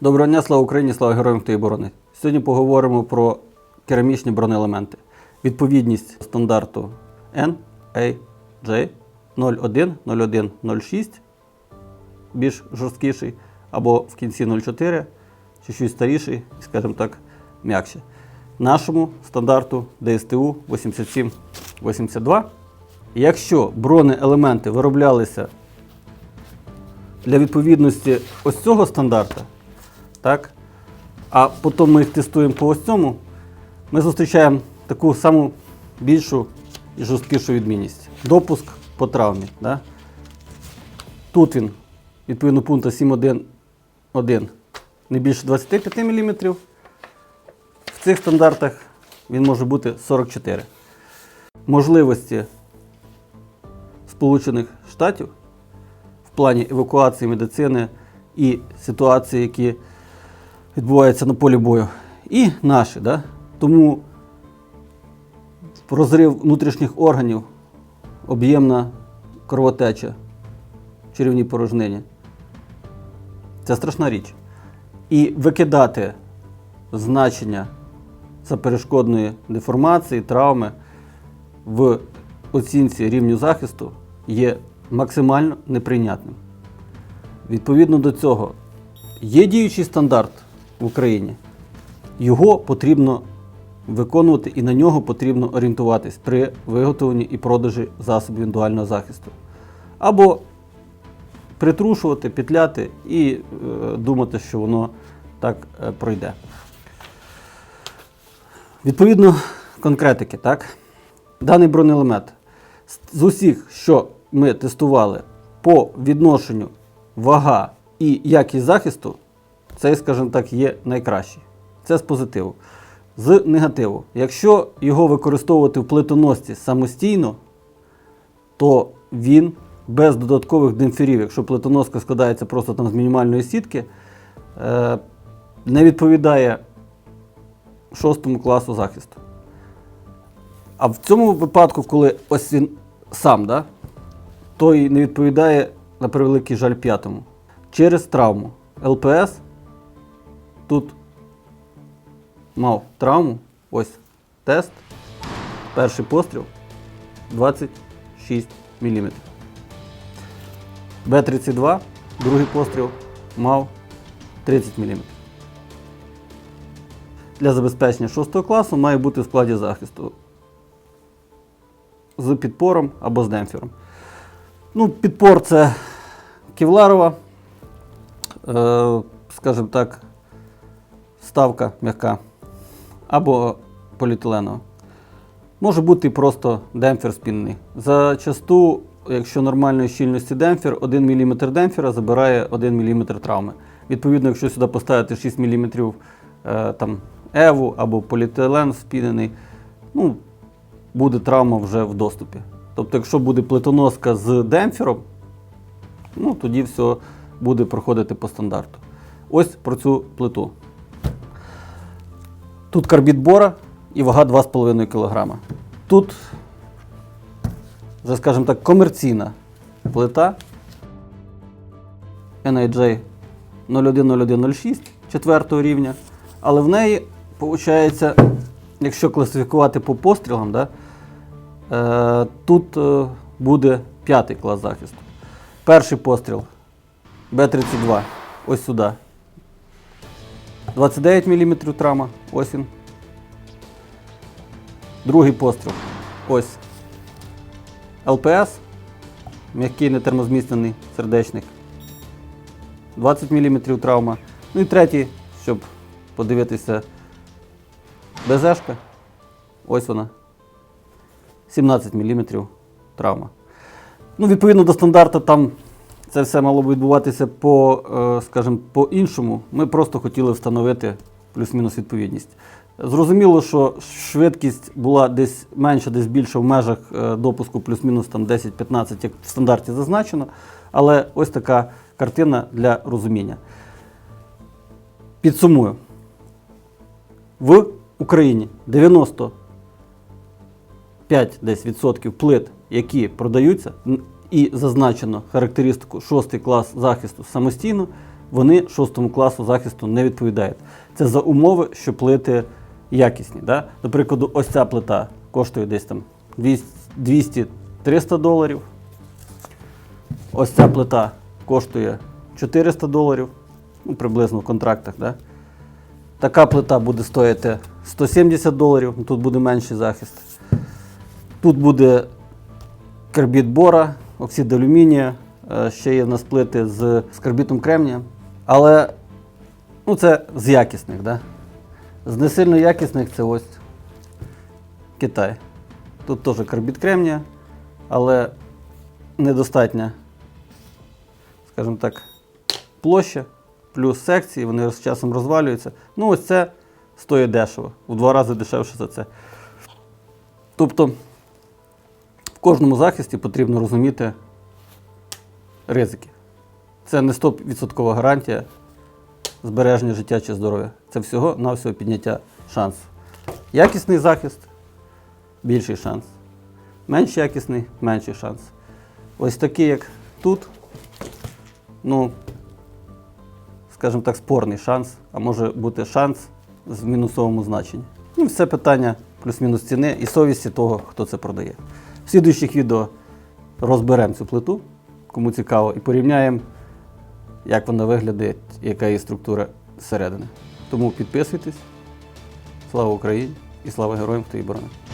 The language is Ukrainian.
Доброго дня, слава Україні, слава героям та оборони. Сьогодні поговоримо про керамічні бронеелементи. Відповідність стандарту NAJ 010106, більш жорсткіший, або в кінці 04, чуть-чуть старіший, скажімо так, м'якше. Нашому стандарту DSTU 8782. Якщо бронеелементи вироблялися для відповідності ось цього стандарта, так? А потім ми їх тестуємо по ось цьому, ми зустрічаємо таку саму більшу і жорсткішу відмінність. Допуск по травмі. Да? Тут він, відповідно пункту 7.1.1 не більше 25 мм. В цих стандартах він може бути 44. Можливості Сполучених Штатів в плані евакуації медицини і ситуації, які відбуваються на полі бою, і наші. Да? Тому розрив внутрішніх органів, об'ємна кровотеча в черевній порожнині. Це страшна річ. І викидати значення заперешкодної деформації, травми в оцінці рівню захисту є максимально неприйнятним. Відповідно до цього, є діючий стандарт в Україні, його потрібно виконувати і на нього потрібно орієнтуватись при виготовленні і продажі засобів індивідуального захисту. Або притрушувати, петляти і е, думати, що воно так е, пройде. Відповідно конкретики, так? Даний бронеелемент з усіх, що ми тестували по відношенню вага і якість захисту, цей, скажімо так, є найкращий. Це з позитиву. З негативу. Якщо його використовувати в плитоносці самостійно, то він без додаткових демпферів, якщо плитоноска складається просто там з мінімальної сітки, е, не відповідає шостому класу захисту. А в цьому випадку, коли ось він сам, да, той не відповідає на превеликий жаль п'ятому. Через травму. ЛПС тут мав травму. Ось тест. Перший постріл 26 мм. Б-32, другий постріл мав 30 мм. Для забезпечення 6 класу має бути в складі захисту з підпором або з демпфером. Ну, підпор це кевларова, е, скажімо так, ставка м'яка або поліетиленова. Може бути просто демпфер спінний. Зачасту, якщо нормальної щільності демпфер, 1 мм демпфера забирає 1 мм травми. Відповідно, якщо сюди поставити 6 мм е, там, еву або поліетилен спінений, ну, буде травма вже в доступі. Тобто, якщо буде плитоноска з демпфером, ну, тоді все буде проходити по стандарту. Ось про цю плиту. Тут карбід бора і вага 2,5 кг. Тут, вже, скажімо так, комерційна плита NIJ 010106 4 рівня, але в неї, виходить, якщо класифікувати по пострілам, да, е, тут е, буде п'ятий клас захисту. Перший постріл Б-32, ось сюди. 29 мм травма, ось він. Другий постріл. Ось. ЛПС, м'який нетермозміцнений сердечник. 20 мм травма. Ну і третій, щоб подивитися БЗшка. Ось вона. 17 мм травма. Ну, відповідно до стандарту, там це все мало б відбуватися по, е, скажімо, по-іншому. Ми просто хотіли встановити плюс-мінус відповідність. Зрозуміло, що швидкість була десь менша, десь більша в межах е, допуску плюс-мінус там 10-15, як в стандарті зазначено. Але ось така картина для розуміння. Підсумую. В Україні 95 десь відсотків плит, які продаються, і зазначено характеристику 6 клас захисту самостійно, вони шостому класу захисту не відповідають. Це за умови, що плити якісні. Да? До прикладу, ось ця плита коштує десь там 200-300 доларів. Ось ця плита коштує 400 доларів, ну, приблизно в контрактах. Да? Така плита буде стоїти 170 доларів, ну, тут буде менший захист. Тут буде карбід бора, оксид алюмінія, е, ще є в нас плити з, з карбітом кремнія. Але ну, це з якісних. Да? З не сильно якісних це ось Китай. Тут теж карбід кремнія, але недостатня, скажімо так, площа, плюс секції, вони з часом розвалюються. Ну, ось це стоїть дешево, в два рази дешевше за це. Тобто кожному захисті потрібно розуміти ризики. Це не 100% гарантія збереження життя чи здоров'я. Це всього на всього підняття шансу. Якісний захист більший шанс. Менш якісний менший шанс. Ось такий, як тут, ну, скажімо так, спорний шанс, а може бути шанс з мінусовому значенні. Ну, все питання плюс-мінус ціни і совісті того, хто це продає. В слідуючих відео розберемо цю плиту, кому цікаво, і порівняємо, як вона виглядає, яка її структура зсередини. Тому підписуйтесь. Слава Україні і слава героям, хто її боронить.